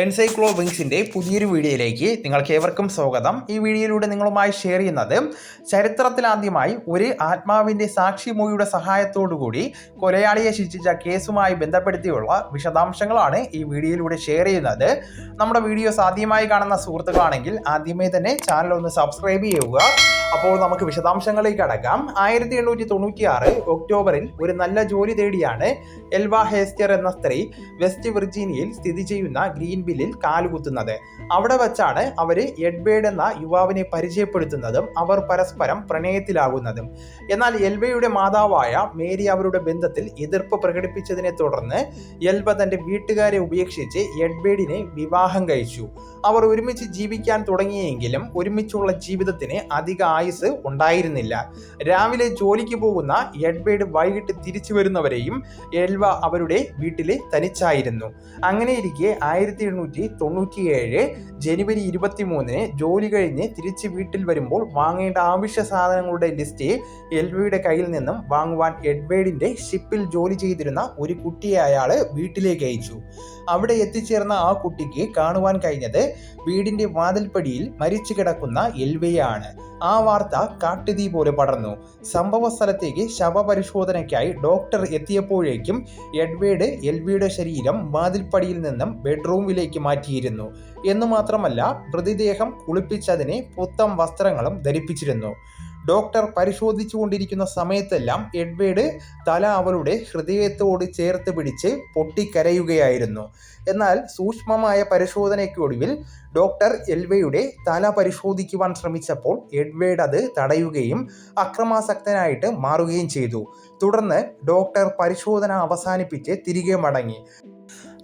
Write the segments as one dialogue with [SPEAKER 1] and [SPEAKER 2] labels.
[SPEAKER 1] എൻസൈക്ലോ വിങ്സിന്റെ പുതിയൊരു വീഡിയോയിലേക്ക് നിങ്ങൾക്ക് ഏവർക്കും സ്വാഗതം. ഈ വീഡിയോയിലൂടെ നിങ്ങളുമായി ഷെയർ ചെയ്യുന്നത് ചരിത്രത്തിലാദ്യമായി ഒരു ആത്മാവിന്റെ സാക്ഷിമൊഴിയുടെ സഹായത്തോടുകൂടി കൊലയാളിയെ ശിക്ഷിച്ച കേസുമായി ബന്ധപ്പെടുത്തിയുള്ള വിശദാംശങ്ങളാണ് ഈ വീഡിയോയിലൂടെ ഷെയർ ചെയ്യുന്നത്. നമ്മുടെ വീഡിയോസ് ആദ്യമായി കാണുന്ന സുഹൃത്തുക്കളാണെങ്കിൽ ആദ്യമേ തന്നെ ചാനൽ ഒന്ന് സബ്സ്ക്രൈബ് ചെയ്യുക. അപ്പോൾ നമുക്ക് വിശദാംശങ്ങളിലേക്ക് അടക്കാം. ആയിരത്തി എണ്ണൂറ്റി തൊണ്ണൂറ്റി ആറ് ഒക്ടോബറിൽ ഒരു നല്ല ജോലി തേടിയാണ് എൽവ ഹേസ്റ്റർ എന്ന സ്ത്രീ വെസ്റ്റ് വിർജീനിയയിൽ സ്ഥിതി ചെയ്യുന്ന ഗ്രീൻവില്ലിൽ കാലുകുത്തുന്നത്. അവിടെ വച്ചാണ് അവർ എഡ്ബേഡ് എന്ന യുവാവിനെ പരിചയപ്പെടുത്തുന്നതും അവർ പരസ്പരം പ്രണയത്തിലാകുന്നതും. എന്നാൽ എൽവയുടെ മാതാവായ മേരി അവരുടെ ബന്ധത്തിൽ എതിർപ്പ് പ്രകടിപ്പിച്ചതിനെ തുടർന്ന് എൽവ തന്റെ വീട്ടുകാരെ ഉപേക്ഷിച്ച് എഡ്ബേഡിനെ വിവാഹം കഴിച്ചു. അവർ ഒരുമിച്ച് ജീവിക്കാൻ തുടങ്ങിയെങ്കിലും ഒരുമിച്ചുള്ള ജീവിതത്തിന് അധിക ആയുസ് ഉണ്ടായിരുന്നില്ല. രാവിലെ ജോലിക്ക് പോകുന്ന എഡ്വേഡ് വൈകിട്ട് തിരിച്ചു വരുന്നവരെയും എൽവ അവരുടെ വീട്ടിൽ തനിച്ചായിരുന്നു. അങ്ങനെയിരിക്കെ ആയിരത്തി എണ്ണൂറ്റി തൊണ്ണൂറ്റിയേഴ് ജനുവരി ഇരുപത്തി മൂന്നിന് ജോലി കഴിഞ്ഞ് തിരിച്ച് വീട്ടിൽ വരുമ്പോൾ വാങ്ങേണ്ട ആവശ്യ സാധനങ്ങളുടെ ലിസ്റ്റ് എൽവയുടെ കയ്യിൽ നിന്നും വാങ്ങുവാൻ എഡ്വേഡിന്റെ ഷിപ്പിൽ ജോലി ചെയ്തിരുന്ന ഒരു കുട്ടിയെ അയാൾ വീട്ടിലേക്ക് അയച്ചു. അവിടെ എത്തിച്ചേർന്ന ആ കുട്ടിക്ക് കാണുവാൻ കഴിഞ്ഞത് വീടിന്റെ വാതിൽപ്പടിയിൽ മരിച്ചു കിടക്കുന്ന എൽവയാണ്. ആ വാർത്ത കാട്ടുതീ പോലെ പടർന്നു. സംഭവ സ്ഥലത്തേക്ക് ശവപരിശോധനയ്ക്കായി ഡോക്ടർ എത്തിയപ്പോഴേക്കും എഡ്വേഡ് എൽവിയുടെ ശരീരം വാതിൽപ്പടിയിൽ നിന്നും ബെഡ്റൂമിലേക്ക് മാറ്റിയിരുന്നു. എന്നു മാത്രമല്ല മൃതദേഹം കുളിപ്പിച്ചതിനെ പുത്തം വസ്ത്രങ്ങളും ധരിപ്പിച്ചിരുന്നു. ഡോക്ടർ പരിശോധിച്ചുകൊണ്ടിരിക്കുന്ന സമയത്തെല്ലാം എഡ്വേഡ് തല അവളുടെ ഹൃദയത്തോട് ചേർത്ത് പിടിച്ച് പൊട്ടിക്കരയുകയായിരുന്നു. എന്നാൽ സൂക്ഷ്മമായ പരിശോധനയ്ക്കൊടുവിൽ ഡോക്ടർ എൽവയുടെ തല പരിശോധിക്കുവാൻ ശ്രമിച്ചപ്പോൾ എഡ്വേഡ് അത് തടയുകയും അക്രമാസക്തനായിട്ട് മാറുകയും ചെയ്തു. തുടർന്ന് ഡോക്ടർ പരിശോധന അവസാനിപ്പിച്ച് തിരികെ മടങ്ങി.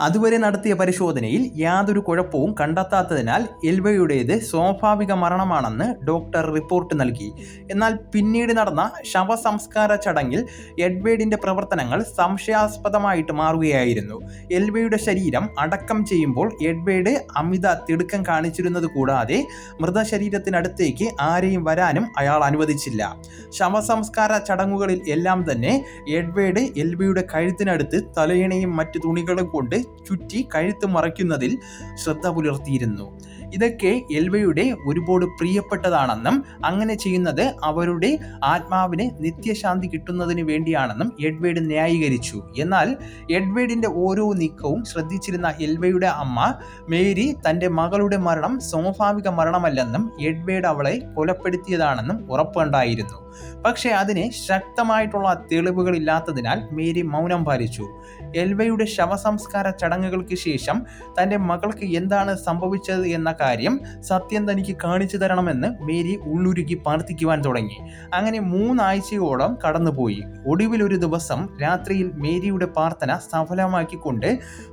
[SPEAKER 1] അതുവരെ നടത്തിയ പരിശോധനയിൽ യാതൊരു കുഴപ്പവും കണ്ടെത്താത്തതിനാൽ എൽവയുടേത് സ്വാഭാവിക മരണമാണെന്ന് ഡോക്ടർ റിപ്പോർട്ട് നൽകി. എന്നാൽ പിന്നീട് നടന്ന ശവസംസ്കാര ചടങ്ങിൽ എഡ്വേഡിന്റെ പ്രവർത്തനങ്ങൾ സംശയാസ്പദമായിട്ട് മാറുകയായിരുന്നു. എൽവയുടെ ശരീരം അടക്കം ചെയ്യുമ്പോൾ എഡ്വേഡ് അമിത തിടുക്കം കാണിച്ചിരുന്നത് കൂടാതെ മൃതശരീരത്തിനടുത്തേക്ക് ആരെയും വരാനും അയാൾ അനുവദിച്ചില്ല. ശവസംസ്കാര ചടങ്ങുകളിൽ എല്ലാം തന്നെ എഡ്വേഡ് എൽവയുടെ കഴുത്തിനടുത്ത് തലയിണയും മറ്റു തുണികളും കൊണ്ട് ചുറ്റി കഴുത്ത് മറയ്ക്കുന്നതിൽ ശ്രദ്ധ പുലർത്തിയിരുന്നു. ഇതൊക്കെ എൽവയുടെ ഒരുപാട് പ്രിയപ്പെട്ടതാണെന്നും അങ്ങനെ ചെയ്യുന്നത് അവരുടെ ആത്മാവിന് നിത്യശാന്തി കിട്ടുന്നതിന് വേണ്ടിയാണെന്നും എഡ്വേഡ് ന്യായീകരിച്ചു. എന്നാൽ എഡ്വേഡിന്റെ ഓരോ നീക്കവും ശ്രദ്ധിച്ചിരുന്ന എൽവയുടെ അമ്മ മേരി തന്റെ മകളുടെ മരണം സ്വാഭാവിക മരണമല്ലെന്നും എഡ്വേഡ് അവളെ കൊലപ്പെടുത്തിയതാണെന്നും ഉറപ്പുണ്ടായിരുന്നു. പക്ഷേ അതിന് ശക്തമായിട്ടുള്ള തെളിവുകളില്ലാത്തതിനാൽ മേരി മൗനം പാലിച്ചു. എൽവയുടെ ശവസംസ്കാര ചടങ്ങുകൾക്ക് ശേഷം തന്റെ മകൾക്ക് എന്താണ് സംഭവിച്ചത് എന്ന കാര്യം സത്യം തനിക്ക് കാണിച്ചു തരണമെന്ന് മേരി ഉള്ളുരുക്കി പ്രാർത്ഥിക്കുവാൻ തുടങ്ങി. അങ്ങനെ മൂന്നാഴ്ചയോളം കടന്നുപോയി. ഒടുവിൽ ഒരു ദിവസം രാത്രിയിൽ മേരിയുടെ പ്രാർത്ഥന സഫലമാക്കിക്കൊണ്ട്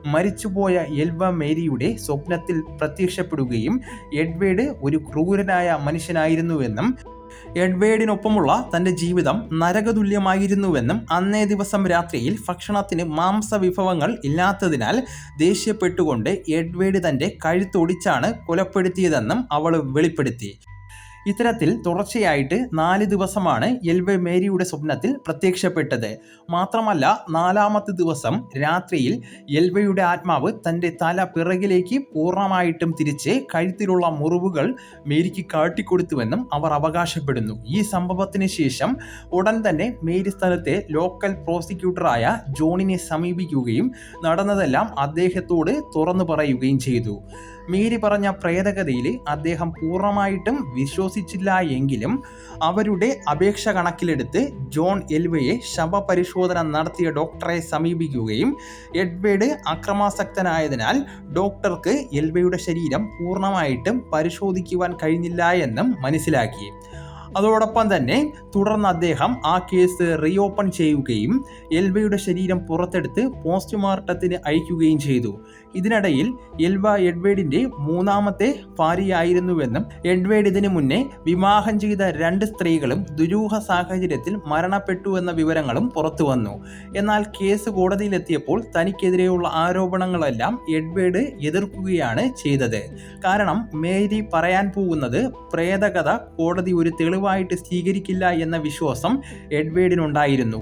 [SPEAKER 1] മരിച്ചുപോയ എൽവ മേരിയുടെ സ്വപ്നത്തിൽ പ്രത്യക്ഷപ്പെടുകയും എഡ്വേഡ് ഒരു ക്രൂരനായ മനുഷ്യനായിരുന്നുവെന്നും എഡ്വേഡിനൊപ്പമുള്ള തന്റെ ജീവിതം നരകതുല്യമായിരുന്നുവെന്നും അന്നേ ദിവസം രാത്രിയിൽ ഭക്ഷണത്തിന് മാംസ വിഭവങ്ങൾ ഇല്ലാത്തതിനാൽ ദേഷ്യപ്പെട്ടുകൊണ്ട് എഡ്വേഡ് തന്റെ കഴുത്തൊടിച്ചാണ് കൊലപ്പെടുത്തിയതെന്നും അവൾ വെളിപ്പെടുത്തി. ഇത്തരത്തിൽ തുടർച്ചയായിട്ട് നാല് ദിവസമാണ് എൽവെ മേരിയുടെ സ്വപ്നത്തിൽ പ്രത്യക്ഷപ്പെട്ടത്. മാത്രമല്ല നാലാമത്തെ ദിവസം രാത്രിയിൽ എൽവയുടെ ആത്മാവ് തന്റെ തല പിറകിലേക്ക് പൂർണമായിട്ടും തിരിച്ച് കഴുത്തിലുള്ള മുറിവുകൾ മേരിക്ക് കാട്ടിക്കൊടുത്തുവെന്നും അവർ അവകാശപ്പെടുന്നു. ഈ സംഭവത്തിന് ശേഷം ഉടൻ തന്നെ മേരി സ്ഥലത്തെ ലോക്കൽ പ്രോസിക്യൂട്ടറായ ജോണിനെ സമീപിക്കുകയും നടന്നതെല്ലാം അദ്ദേഹത്തോട് തുറന്നു പറയുകയും ചെയ്തു. മേരി പറഞ്ഞ പ്രേതകഥയിൽ അദ്ദേഹം പൂർണമായിട്ടും വിശ്വസിച്ചില്ല എങ്കിലും അവരുടെ അപേക്ഷ കണക്കിലെടുത്ത് ജോൺ എൽവയെ ശവപരിശോധന നടത്തിയ ഡോക്ടറെ സമീപിക്കുകയും എഡ്വേഡ് അക്രമാസക്തനായതിനാൽ ഡോക്ടർക്ക് എൽവയുടെ ശരീരം പൂർണമായിട്ടും പരിശോധിക്കുവാൻ കഴിഞ്ഞില്ല എന്നും മനസ്സിലാക്കി. അതോടൊപ്പം തന്നെ തുടർന്ന് അദ്ദേഹം ആ കേസ് റീഓപ്പൺ ചെയ്യുകയും എൽവയുടെ ശരീരം പുറത്തെടുത്ത് പോസ്റ്റ്മോർട്ടത്തിന് അയക്കുകയും ചെയ്തു. ഇതിനിടയിൽ എൽവ എഡ്വേഡിന്റെ മൂന്നാമത്തെ ഭാര്യയായിരുന്നുവെന്നും എഡ്വേഡ് ഇതിനു മുന്നേ വിവാഹം ചെയ്ത രണ്ട് സ്ത്രീകളും ദുരൂഹ സാഹചര്യത്തിൽ മരണപ്പെട്ടു എന്ന വിവരങ്ങളും പുറത്തു വന്നു. എന്നാൽ കേസ് കോടതിയിലെത്തിയപ്പോൾ തനിക്കെതിരെയുള്ള ആരോപണങ്ങളെല്ലാം എഡ്വേഡ് എതിർക്കുകയാണ് ചെയ്തത്. കാരണം മേരി പറയാൻ പോകുന്നത് പ്രേതകഥ കോടതി ഒരു തെളിവായിട്ട് സ്വീകരിക്കില്ല എന്ന വിശ്വാസം എഡ്വേഡിനുണ്ടായിരുന്നു.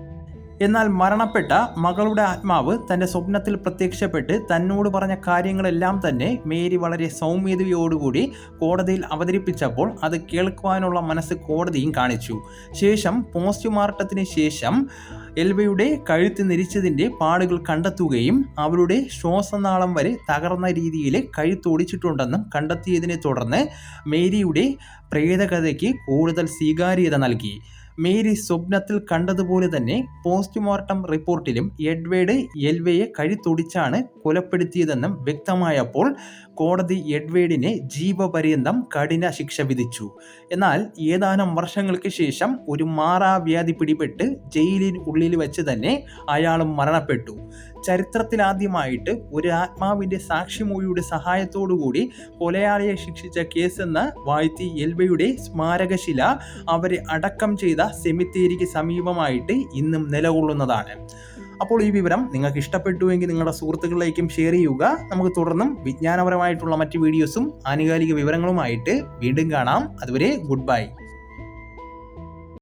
[SPEAKER 1] എന്നാൽ മരണപ്പെട്ട മകളുടെ ആത്മാവ് തന്റെ സ്വപ്നത്തിൽ പ്രത്യക്ഷപ്പെട്ട് തന്നോട് പറഞ്ഞ കാര്യങ്ങളെല്ലാം തന്നെ മേരി വളരെ സൗമ്യതയോടുകൂടി കോടതിയിൽ അവതരിപ്പിച്ചപ്പോൾ അത് കേൾക്കുവാനുള്ള മനസ്സ് കോടതിയും കാണിച്ചു. ശേഷം പോസ്റ്റ്മോർട്ടത്തിന് ശേഷം എൽവയുടെ കഴുത്ത് നിരിച്ചതിന്റെ പാടുകൾ കണ്ടെത്തുകയും അവരുടെ ശ്വാസനാളം വരെ തകർന്ന രീതിയിൽ കഴുത്തൊടിച്ചിട്ടുണ്ടെന്നും കണ്ടെത്തിയതിനെ തുടർന്ന് മേരിയുടെ പ്രേതകഥയ്ക്ക് കൂടുതൽ സ്വീകാര്യത നൽകി. മേരി സ്വപ്നത്തിൽ കണ്ടതുപോലെ തന്നെ പോസ്റ്റ്മോർട്ടം റിപ്പോർട്ടിലും എഡ്വേർഡ് എൽവയെ കഴുത്തൊടിച്ചാണ് കൊലപ്പെടുത്തിയതെന്നും വ്യക്തമായപ്പോൾ കോടതി എഡ്വേർഡിനെ ജീവപര്യന്തം കഠിന ശിക്ഷ വിധിച്ചു. എന്നാൽ ഏതാനും വർഷങ്ങൾക്ക് ശേഷം ഒരു മാറാവ്യാധി പിടിപെട്ട് ജയിലിന് ഉള്ളിൽ വെച്ച് തന്നെ അയാളും മരണപ്പെട്ടു. ചരിത്രത്തിലാദ്യമായിട്ട് ഒരു ആത്മാവിന്റെ സാക്ഷിമൊഴിയുടെ സഹായത്തോടുകൂടി കൊലയാളിയെ ശിക്ഷിച്ച കേസെന്ന് വാഴ്ത്തി എൽബയുടെ സ്മാരകശില അവരെ അടക്കം ചെയ്ത സെമിത്തേരിക്ക് സമീപമായിട്ട് ഇന്നും നിലകൊള്ളുന്നതാണ്. അപ്പോൾ ഈ വിവരം നിങ്ങൾക്ക് ഇഷ്ടപ്പെട്ടുവെങ്കിൽ നിങ്ങളുടെ സുഹൃത്തുക്കളിലേക്കും ഷെയർ ചെയ്യുക. നമുക്ക് തുടർന്നും വിജ്ഞാനപരമായിട്ടുള്ള മറ്റ് വീഡിയോസും ആനുകാലിക വിവരങ്ങളുമായിട്ട് വീണ്ടും കാണാം. അതുവരെ ഗുഡ് ബൈ.